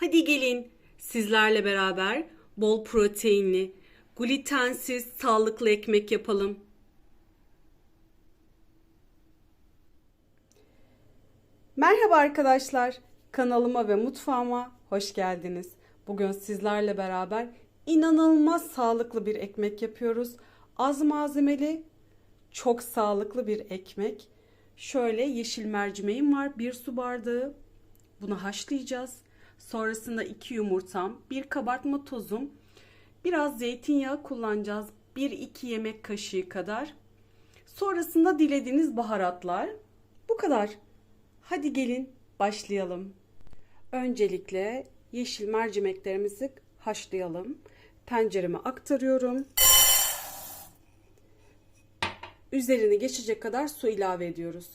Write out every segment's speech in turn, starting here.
Hadi gelin sizlerle beraber bol proteinli, glutensiz, sağlıklı ekmek yapalım. Merhaba arkadaşlar. Kanalıma ve mutfağıma hoş geldiniz. Bugün sizlerle beraber inanılmaz sağlıklı bir ekmek yapıyoruz. Az malzemeli, çok sağlıklı bir ekmek. Şöyle yeşil mercimeğim var. Bir su bardağı. Bunu haşlayacağız. Sonrasında iki yumurtam, bir kabartma tozum, biraz zeytinyağı kullanacağız. 1-2 yemek kaşığı kadar. Sonrasında dilediğiniz baharatlar. Bu kadar. Hadi gelin başlayalım. Öncelikle yeşil mercimeklerimizi haşlayalım. Tencereme aktarıyorum. Üzerini geçecek kadar su ilave ediyoruz.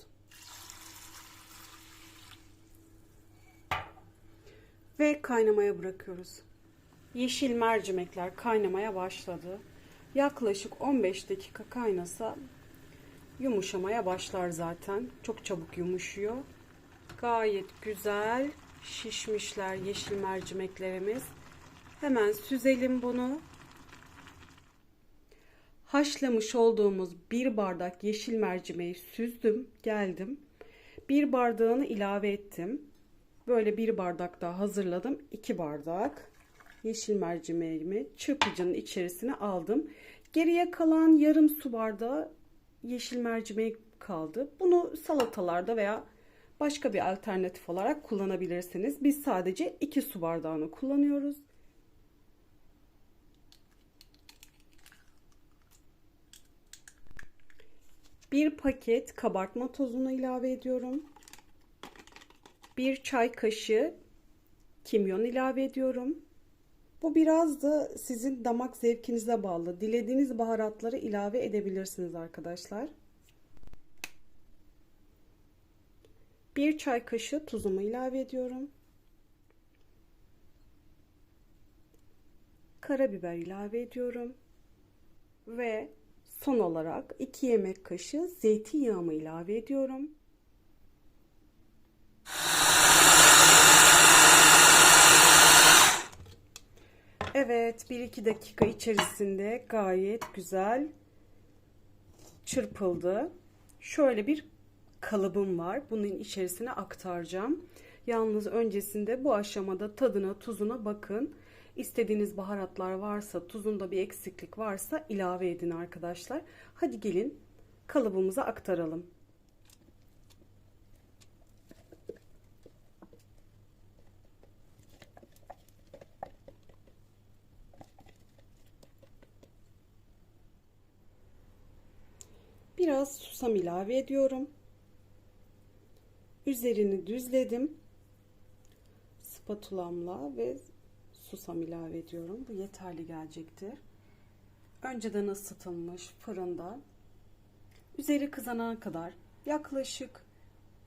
Ve kaynamaya bırakıyoruz. Yeşil mercimekler kaynamaya başladı. Yaklaşık 15 dakika kaynasa yumuşamaya başlar zaten. Çok çabuk yumuşuyor. Gayet güzel şişmişler yeşil mercimeklerimiz. Hemen süzelim bunu. Haşlamış olduğumuz bir bardak yeşil mercimeği süzdüm, geldim. Bir bardağını ilave ettim. Böyle bir bardak daha hazırladım. iki bardak yeşil mercimeğimi çırpıcının içerisine aldım. Geriye kalan yarım su bardağı yeşil mercimek kaldı. Bunu salatalarda veya başka bir alternatif olarak kullanabilirsiniz. Biz sadece 2 su bardağını kullanıyoruz. Bir paket kabartma tozunu ilave ediyorum. Bir çay kaşığı kimyon ilave ediyorum. Bu biraz da sizin damak zevkinize bağlı. Dilediğiniz baharatları ilave edebilirsiniz arkadaşlar. Bir çay kaşığı tuzumu ilave ediyorum. Karabiber ilave ediyorum. Ve son olarak 2 yemek kaşığı zeytinyağımı ilave ediyorum. Evet 1-2 dakika içerisinde gayet güzel çırpıldı. Şöyle bir kalıbım var. Bunun içerisine aktaracağım. Yalnız öncesinde bu aşamada tadına tuzuna bakın. İstediğiniz baharatlar varsa tuzunda bir eksiklik varsa ilave edin arkadaşlar. Hadi gelin kalıbımıza aktaralım. Biraz susam ilave ediyorum. Üzerini düzledim. Spatulamla ve susam ilave ediyorum. Bu yeterli gelecektir. Önceden ısıtılmış fırında üzeri kızana kadar yaklaşık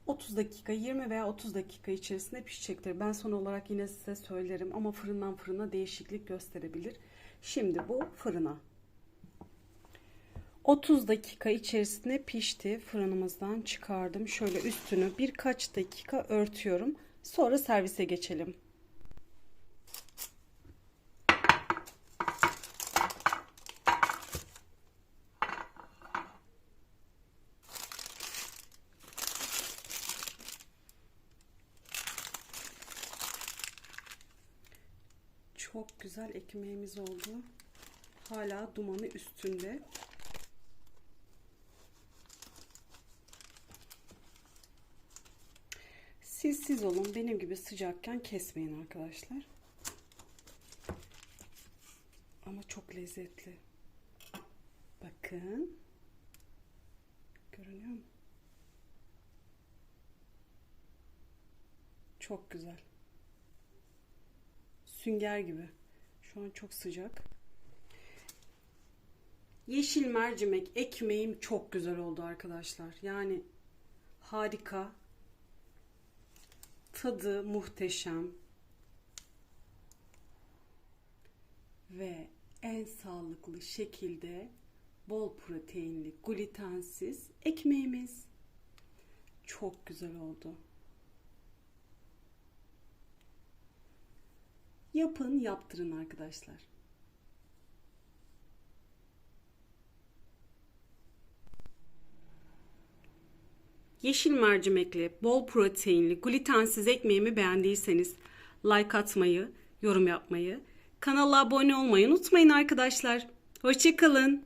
30 dakika 20 veya 30 dakika içerisinde pişecektir. Ben son olarak yine size söylerim ama fırından fırına değişiklik gösterebilir. Şimdi bu fırına 30 dakika içerisinde pişti. Fırınımızdan çıkardım. Şöyle üstünü birkaç dakika örtüyorum. Sonra servise geçelim. Çok güzel ekmeğimiz oldu. Hala dumanı üstünde. Siz siz olun. Benim gibi sıcakken kesmeyin arkadaşlar. Ama çok lezzetli. Bakın. Görünüyor mu? Çok güzel. Sünger gibi. Şu an çok sıcak. Yeşil mercimek ekmeğim çok güzel oldu arkadaşlar. Yani harika. Tadı muhteşem. Ve en sağlıklı şekilde bol proteinli, glutensiz ekmeğimiz. Çok güzel oldu. Yapın, yaptırın arkadaşlar. Yeşil mercimekli, bol proteinli, glutensiz ekmeğimi beğendiyseniz like atmayı, yorum yapmayı, kanala abone olmayı unutmayın arkadaşlar. Hoşçakalın.